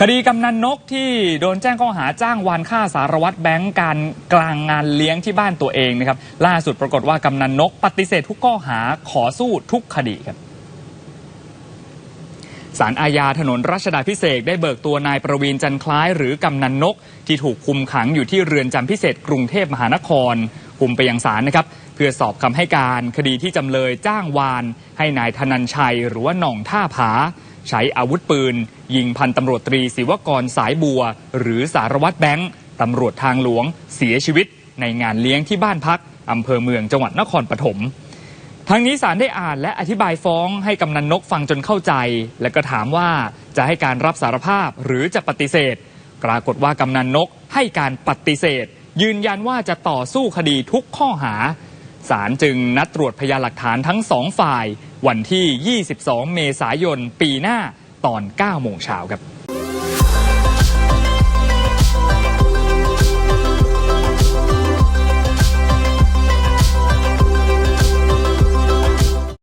คดีกำนันนกที่โดนแจ้งข้อหาจ้างวานฆ่าสารวัตรแบงก์การกลางงานเลี้ยงที่บ้านตัวเองนะครับ ล่าสุดปรากฏว่ากำนันนก ปฏิเสธทุกข้อหาขอสู้ทุกคดีครับศาลอาญาถนนรัชดาพิเศษได้เบิกตัวนายประวีนจันคล้ายหรือกำนันนก ที่ถูกคุมขังอยู่ที่เรือนจำพิเศษกรุงเทพมหานคร คุมไปยังศาลนะครับ เพื่อสอบคำให้การคดีที่จำเลยจ้างวาน ให้นายธนันชัย หรือว่าหน่องท่าผา ใช้อาวุธปืน ยิงพันตำรวจตรีศิวกรสายบัว หรือสารวัตรแบงค์ตำรวจทางหลวง เสียชีวิต ในงานเลี้ยงที่บ้านพักอำเภอเมืองจังหวัดนครปฐมทั้งนี้ศาลได้อ่านและอธิบายฟ้องให้กำนันนกฟังจนเข้าใจ และก็ถามว่าจะให้การรับสารภาพหรือจะปฏิเสธ ปรากฏว่ากำนันนกให้การปฏิเสธ ยืนยันว่าจะต่อสู้คดีทุกข้อหา ศาลจึงนัดตรวจพยานหลักฐานทั้งสองฝ่าย วันที่ 22 เมษายน ปีหน้าตอน 9 โมงเช้าครับ